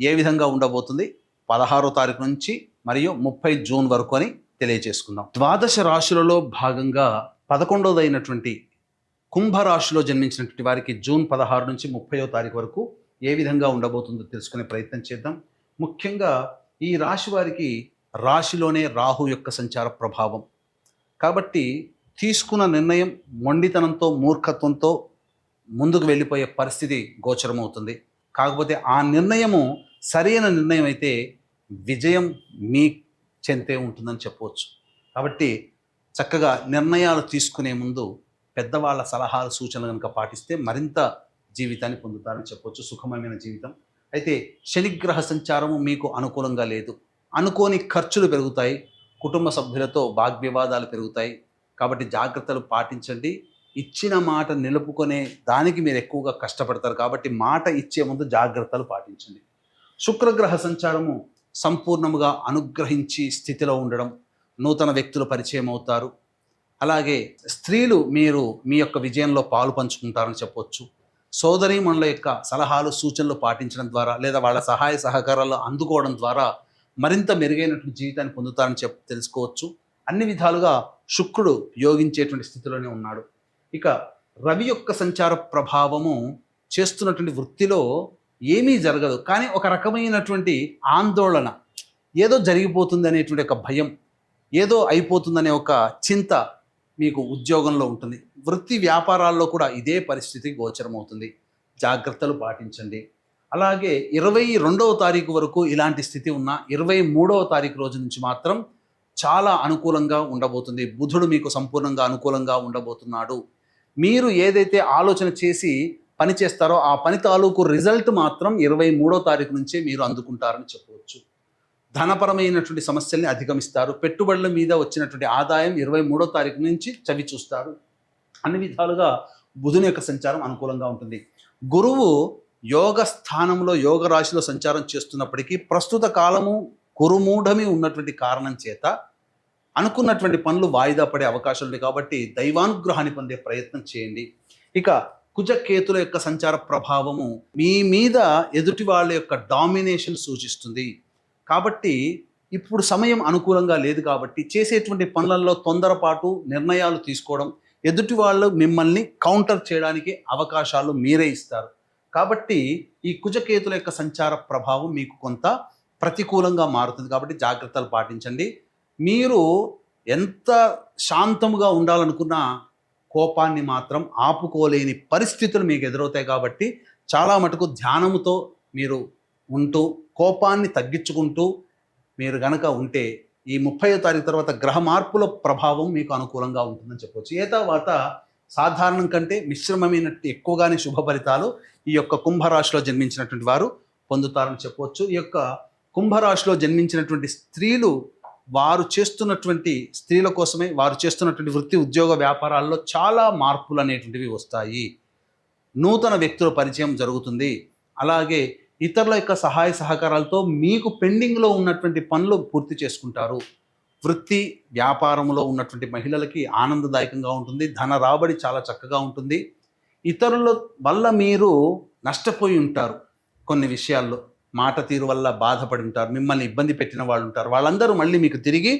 ఏ విధంగా ఉండబోతుంది? పదహారో తారీఖు నుంచి మరియు ముప్పై జూన్ వరకు అని తెలియజేసుకుందాం ద్వాదశ రాశులలో భాగంగా పదకొండవదైనటువంటి కుంభరాశిలో జన్మించినటువంటి వారికి జూన్ పదహారు నుంచి ముప్పయో తారీఖు వరకు ఏ విధంగా ఉండబోతుందో తెలుసుకునే ప్రయత్నం చేద్దాం. ముఖ్యంగా ఈ రాశి వారికి రాశిలోనే రాహు యొక్క సంచార ప్రభావం. కాబట్టి తీసుకున్న నిర్ణయం మొండితనంతో మూర్ఖత్వంతో ముందుకు వెళ్ళిపోయే పరిస్థితి గోచరమవుతుంది. కాకపోతే ఆ నిర్ణయము సరైన నిర్ణయం అయితే విజయం మీ చెంతే ఉంటుందని చెప్పవచ్చు. కాబట్టి చక్కగా నిర్ణయాలు తీసుకునే ముందు పెద్దవాళ్ళ సలహాలు సూచనలు కనుక పాటిస్తే మరింత జీవితాన్ని పొందుతారని చెప్పవచ్చు సుఖమైన జీవితం. అయితే శనిగ్రహ సంచారము మీకు అనుకూలంగా లేదు. అనుకోని ఖర్చులు పెరుగుతాయి. కుటుంబ సభ్యులతో వాగ్వివాదాలు పెరుగుతాయి. కాబట్టి జాగ్రత్తలు పాటించండి. ఇచ్చిన మాట నిలుపుకునే దానికి మీరు ఎక్కువగా కష్టపడతారు కాబట్టి మాట ఇచ్చే ముందు జాగ్రత్తలు పాటించండి. శుక్రగ్రహ సంచారము సంపూర్ణముగా అనుగ్రహించి స్థితిలో ఉండడం నూతన వ్యక్తులు పరిచయం అవుతారు. అలాగే స్త్రీలు మీరు మీ యొక్క విజయంలో పాలు పంచుకుంటారని చెప్పొచ్చు. సోదరీమణుల యొక్క సలహాలు సూచనలు పాటించడం ద్వారా లేదా వాళ్ళ సహాయ సహకారాలు అందుకోవడం ద్వారా మరింత మెరుగైనటువంటి జీవితాన్ని పొందుతారని చెప్ తెలుసుకోవచ్చు. అన్ని విధాలుగా శుక్రుడు యోగించేటువంటి స్థితిలోనే ఉన్నాడు. ఇక రవి యొక్క సంచార ప్రభావము చేస్తున్నటువంటి వృత్తిలో ఏమీ జరగదు. కానీ ఒక రకమైనటువంటి ఆందోళన ఏదో జరిగిపోతుంది అనేటువంటి ఒక భయం ఏదో అయిపోతుందనే ఒక చింత మీకు ఉద్యోగంలో ఉంటుంది. వృత్తి వ్యాపారాల్లో కూడా ఇదే పరిస్థితి గోచరమవుతుంది. జాగ్రత్తలు పాటించండి. అలాగే ఇరవై రెండవ తారీఖు వరకు ఇలాంటి స్థితి ఉన్న ఇరవై మూడవ తారీఖు రోజు నుంచి మాత్రం చాలా అనుకూలంగా ఉండబోతుంది. బుధుడు మీకు సంపూర్ణంగా అనుకూలంగా ఉండబోతున్నాడు. మీరు ఏదైతే ఆలోచన చేసి పని చేస్తారో ఆ పని తాలూకు రిజల్ట్ మాత్రం ఇరవై మూడో తారీఖు నుంచే మీరు అందుకుంటారని చెప్పవచ్చు. ధనపరమైనటువంటి సమస్యల్ని అధిగమిస్తారు. పెట్టుబడుల మీద వచ్చినటువంటి ఆదాయం ఇరవై మూడో తారీఖు నుంచి చవి చూస్తారు. అన్ని విధాలుగా బుధుని యొక్క సంచారం అనుకూలంగా ఉంటుంది. గురువు యోగ స్థానంలో యోగ రాశిలో సంచారం చేస్తున్నప్పటికీ ప్రస్తుత కాలము కురుమూఢమి ఉన్నటువంటి కారణం చేత అనుకున్నటువంటి పనులు వాయిదా పడే అవకాశాలు ఉన్నాయి కాబట్టి దైవానుగ్రహాన్ని పొందే ప్రయత్నం చేయండి. ఇక కుజకేతుల యొక్క సంచార ప్రభావము మీ మీద ఎదుటి వాళ్ళ యొక్క డామినేషన్ సూచిస్తుంది. కాబట్టి ఇప్పుడు సమయం అనుకూలంగా లేదు కాబట్టి చేసేటువంటి పనులలో తొందరపాటు నిర్ణయాలు తీసుకోవడం ఎదుటి వాళ్ళు మిమ్మల్ని కౌంటర్ చేయడానికి అవకాశాలు మీరే ఇస్తారు. కాబట్టి ఈ కుజకేతుల యొక్క సంచార ప్రభావం మీకు కొంత ప్రతికూలంగా మారుతుంది కాబట్టి జాగ్రత్తలు పాటించండి. మీరు ఎంత శాంతముగా ఉండాలనుకున్నా కోపాన్ని మాత్రం ఆపుకోలేని పరిస్థితులు మీకు ఎదురవుతాయి కాబట్టి చాలా మటుకు ధ్యానముతో మీరు ఉంటూ కోపాన్ని తగ్గించుకుంటూ మీరు గనక ఉంటే ఈ ముప్పై తారీఖు తర్వాత గ్రహ మార్పుల ప్రభావం మీకు అనుకూలంగా ఉంటుందని చెప్పవచ్చు ఏ తర్వాత సాధారణం కంటే మిశ్రమమైనట్టు ఎక్కువగానే శుభ ఫలితాలు ఈ యొక్క కుంభరాశిలో జన్మించినటువంటి వారు పొందుతారని చెప్పవచ్చు ఈ యొక్క కుంభరాశిలో జన్మించినటువంటి స్త్రీలు వారు చేస్తున్నటువంటి స్త్రీల కోసమే వారు చేస్తున్నటువంటి వృత్తి ఉద్యోగ వ్యాపారాల్లో చాలా మార్పులు అనేటువంటివి వస్తాయి. నూతన వ్యక్తుల పరిచయం జరుగుతుంది. అలాగే ఇతరుల యొక్క సహాయ సహకారాలతో మీకు పెండింగ్లో ఉన్నటువంటి పనులు పూర్తి చేసుకుంటారు. వృత్తి వ్యాపారంలో ఉన్నటువంటి మహిళలకి ఆనందదాయకంగా ఉంటుంది. ధన రాబడి చాలా చక్కగా ఉంటుంది. ఇతరుల వల్ల మీరు నష్టపోయి ఉంటారు కొన్ని విషయాల్లో. మాట తీరు వల్ల బాధపడి ఉంటారు మిమ్మల్ని ఇబ్బంది పెట్టిన వాళ్ళు ఉంటారు వాళ్ళందరూ మళ్ళీ మీకు తిరిగి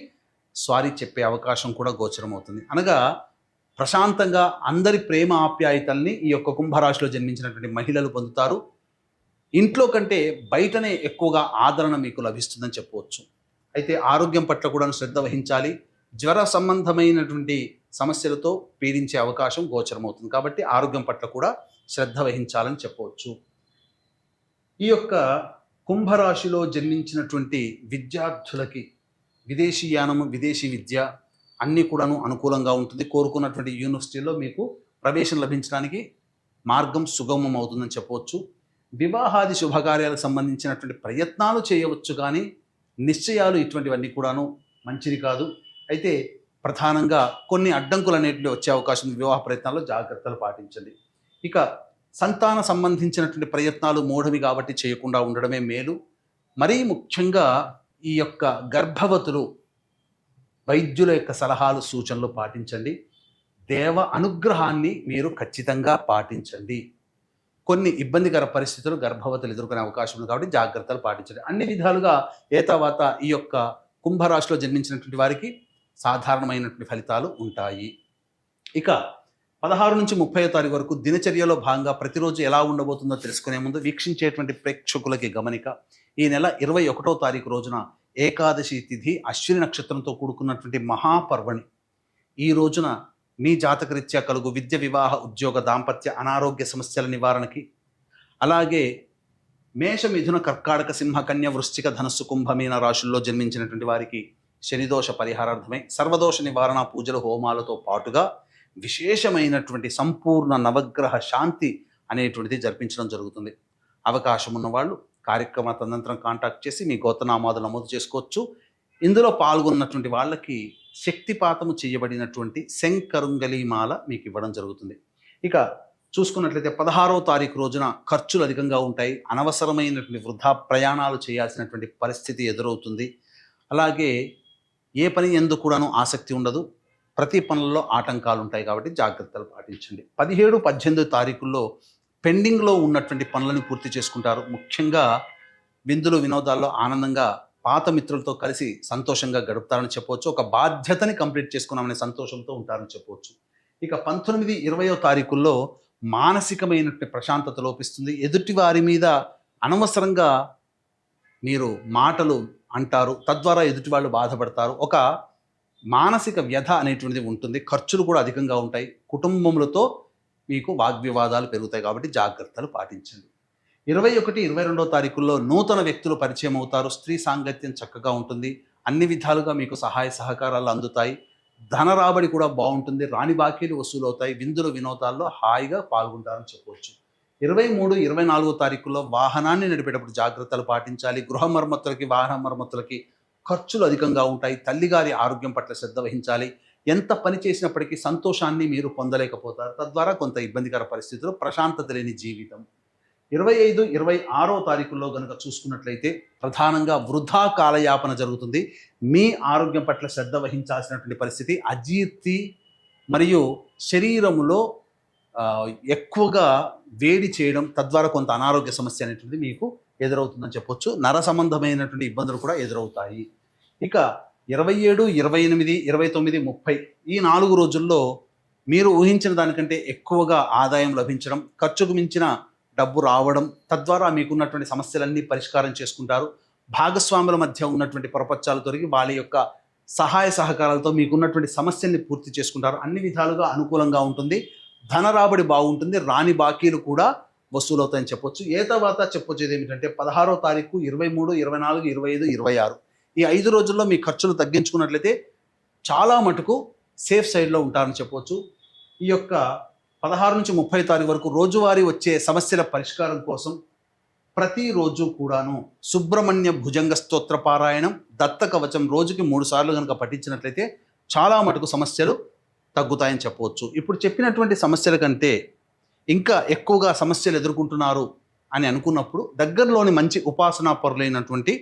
సారీ చెప్పే అవకాశం కూడా గోచరం అవుతుంది. అనగా ప్రశాంతంగా అందరి ప్రేమ ఆప్యాయతల్ని ఈ యొక్క కుంభరాశిలో జన్మించినటువంటి మహిళలు పొందుతారు. ఇంట్లో కంటే బయటనే ఎక్కువగా ఆదరణ మీకు లభిస్తుందని చెప్పవచ్చు. అయితే ఆరోగ్యం పట్ల కూడా శ్రద్ధ వహించాలి. జ్వర సంబంధమైనటువంటి సమస్యలతో పీడించే అవకాశం గోచరమవుతుంది కాబట్టి ఆరోగ్యం పట్ల కూడా శ్రద్ధ వహించాలని చెప్పవచ్చు. ఈ యొక్క కుంభరాశిలో జన్మించినటువంటి విద్యార్థులకి విదేశీయానము విదేశీ విద్య అన్నీ కూడాను అనుకూలంగా ఉంటుంది. కోరుకున్నటువంటి యూనివర్సిటీలో మీకు ప్రవేశం లభించడానికి మార్గం సుగమం అవుతుందని చెప్పవచ్చు. వివాహాది శుభకార్యాలకు సంబంధించినటువంటి ప్రయత్నాలు చేయవచ్చు కానీ నిశ్చయాలు ఇటువంటివన్నీ కూడాను మంచిది కాదు. అయితే ప్రధానంగా కొన్ని అడ్డంకులు అనేటివి వచ్చే అవకాశం వివాహ ప్రయత్నాల్లో జాగ్రత్తలు పాటించండి. ఇక సంతాన సంబంధించినటువంటి ప్రయత్నాలు మూఢవి కాబట్టి చేయకుండా ఉండడమే మేలు. మరీ ముఖ్యంగా ఈ యొక్క గర్భవతులు వైద్యుల యొక్క సలహాలు సూచనలు పాటించండి. దేవ అనుగ్రహాన్ని మీరు ఖచ్చితంగా పాటించండి. కొన్ని ఇబ్బందికర పరిస్థితులు గర్భవతులు ఎదుర్కొనే అవకాశం ఉంది కాబట్టి జాగ్రత్తలు పాటించండి. అన్ని విధాలుగా ఏ తర్వాత ఈ యొక్క కుంభరాశిలో జన్మించినటువంటి వారికి సాధారణమైనటువంటి ఫలితాలు ఉంటాయి. ఇక పదహారు నుంచి ముప్పై తారీఖు వరకు దినచర్యలో భాగంగా ప్రతిరోజు ఎలా ఉండబోతుందో తెలుసుకునే ముందు వీక్షించేటువంటి ప్రేక్షకులకి గమనిక. ఈ నెల ఇరవై ఒకటో తారీఖు రోజున ఏకాదశి తిథి అశ్విని నక్షత్రంతో కూడుకున్నటువంటి మహాపర్వణి. ఈ రోజున మీ జాతకరీత్యా కలుగు విద్య వివాహ ఉద్యోగ దాంపత్య అనారోగ్య సమస్యల నివారణకి అలాగే మేష మిథున కర్కాటక సింహ కన్య వృశ్చిక ధనస్సు కుంభమీన రాశుల్లో జన్మించినటువంటి వారికి శనిదోష పరిహారార్థమై సర్వదోష నివారణ పూజల హోమాలతో పాటుగా విశేషమైనటువంటి సంపూర్ణ నవగ్రహ శాంతి అనేటువంటిది జరిపించడం జరుగుతుంది. అవకాశం ఉన్నవాళ్ళు కార్యక్రమ తదనంతరం కాంటాక్ట్ చేసి మీ గోతనామాలు నమోదు చేసుకోవచ్చు. ఇందులో పాల్గొన్నటువంటి వాళ్ళకి శక్తిపాతము చేయబడినటువంటి శంకరుంగలిమాల మీకు ఇవ్వడం జరుగుతుంది. ఇక చూసుకున్నట్లయితే పదహారవ తారీఖు రోజున ఖర్చులు అధికంగా ఉంటాయి. అనవసరమైనటువంటి వృధా ప్రయాణాలు చేయాల్సినటువంటి పరిస్థితి ఎదురవుతుంది. అలాగే ఏ పని ఎందుకు కూడాను ఆసక్తి ఉండదు. ప్రతి పనుల్లో ఆటంకాలు ఉంటాయి కాబట్టి జాగ్రత్తలు పాటించండి. పదిహేడు పద్దెనిమిది తారీఖుల్లో పెండింగ్లో ఉన్నటువంటి పనులను పూర్తి చేసుకుంటారు. ముఖ్యంగా విందులు వినోదాల్లో ఆనందంగా పాత మిత్రులతో కలిసి సంతోషంగా గడుపుతారని చెప్పవచ్చు. ఒక బాధ్యతని కంప్లీట్ చేసుకున్నామనే సంతోషంతో ఉంటారని చెప్పవచ్చు. ఇక పంతొమ్మిది ఇరవయో తారీఖుల్లో మానసికమైనటువంటి ప్రశాంతత లోపిస్తుంది. ఎదుటి వారి మీద అనవసరంగా మీరు మాటలు అంటారు. తద్వారా ఎదుటి వాళ్ళు బాధపడతారు. ఒక మానసిక వ్యధ అనేటువంటిది ఉంటుంది. ఖర్చులు కూడా అధికంగా ఉంటాయి. కుటుంబములతో మీకు వాగ్వివాదాలు పెరుగుతాయి కాబట్టి జాగ్రత్తలు పాటించండి. ఇరవై ఒకటి ఇరవై రెండో తారీఖుల్లో నూతన వ్యక్తులు పరిచయం అవుతారు. స్త్రీ సాంగత్యం చక్కగా ఉంటుంది. అన్ని విధాలుగా మీకు సహాయ సహకారాలు అందుతాయి. ధన రాబడి కూడా బాగుంటుంది. రాణి బాకీలు వసూలు అవుతాయి విందులు వినోదాల్లో హాయిగా పాల్గొంటారని చెప్పవచ్చు ఇరవై మూడు ఇరవై నాలుగో తారీఖుల్లో వాహనాన్ని నడిపేటప్పుడు జాగ్రత్తలు పాటించాలి. గృహ మరమ్మతులకి వాహన మరమ్మతులకి ఖర్చులు అధికంగా ఉంటాయి. తల్లిగారి ఆరోగ్యం పట్ల శ్రద్ధ వహించాలి. ఎంత పని చేసినప్పటికీ సంతోషాన్ని మీరు పొందలేకపోతారు. తద్వారా కొంత ఇబ్బందికర పరిస్థితులు ప్రశాంతత లేని జీవితం. ఇరవై ఐదు ఇరవై ఆరో తారీఖుల్లో కనుక చూసుకున్నట్లయితే ప్రధానంగా వృధా కాలయాపన జరుగుతుంది. మీ ఆరోగ్యం పట్ల శ్రద్ధ వహించాల్సినటువంటి పరిస్థితి అజీర్తి మరియు శరీరములో ఎక్కువగా వేడి చేయడం తద్వారా కొంత అనారోగ్య సమస్య అనేటువంటిది మీకు ఎదురవుతుందని చెప్పొచ్చు. నర సంబంధమైనటువంటి ఇబ్బందులు కూడా ఎదురవుతాయి. ఇక ఇరవై ఏడు ఇరవై ఎనిమిది ఇరవై తొమ్మిది ముప్పై ఈ నాలుగు రోజుల్లో మీరు ఊహించిన దానికంటే ఎక్కువగా ఆదాయం లభించడం ఖర్చుకు మించిన డబ్బు రావడం తద్వారా మీకున్నటువంటి సమస్యలన్నీ పరిష్కారం చేసుకుంటారు. భాగస్వాముల మధ్య ఉన్నటువంటి పొరపచ్చాలు తొలగి వాళ్ళ యొక్క సహాయ సహకారాలతో మీకున్నటువంటి సమస్యల్ని పూర్తి చేసుకుంటారు. అన్ని విధాలుగా అనుకూలంగా ఉంటుంది. ధన రాబడి బాగుంటుంది. రాని బాకీలు కూడా వసూలవుతాయని చెప్పొచ్చు. ఏ తర్వాత చెప్పొచ్చేది ఏమిటంటే పదహారో తారీఖు ఇరవై మూడు ఇరవై నాలుగు ఇరవై ఐదు ఇరవై ఆరు. ఈ ఐదు రోజుల్లో మీ ఖర్చులు తగ్గించుకున్నట్లయితే చాలా మటుకు సేఫ్ సైడ్లో ఉంటారని చెప్పవచ్చు ఈ యొక్క పదహారు నుంచి ముప్పై తారీఖు వరకు రోజువారీ వచ్చే సమస్యల పరిష్కారం కోసం ప్రతిరోజు కూడాను సుబ్రహ్మణ్య భుజంగ స్తోత్ర పారాయణం దత్త కవచం రోజుకి మూడు సార్లు కనుక పఠించినట్లయితే చాలా మటుకు సమస్యలు తగ్గుతాయని చెప్పవచ్చు ఇప్పుడు చెప్పినటువంటి సమస్యల కంటే ఇంకా ఎక్కువగా సమస్యలు ఎదుర్కొంటున్నారు అని అనుకున్నప్పుడు దగ్గరలోని మంచి ఉపాసనా పరులైనటువంటి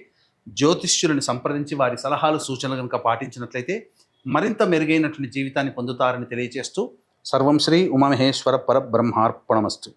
జ్యోతిష్యులను సంప్రదించి వారి సలహాలు సూచనలు కనుక పాటించినట్లయితే మరింత మెరుగైనటువంటి జీవితాన్ని పొందుతారని తెలియజేస్తూ సర్వం శ్రీ ఉమామహేశ్వర పరబ్రహ్మార్పణమస్తు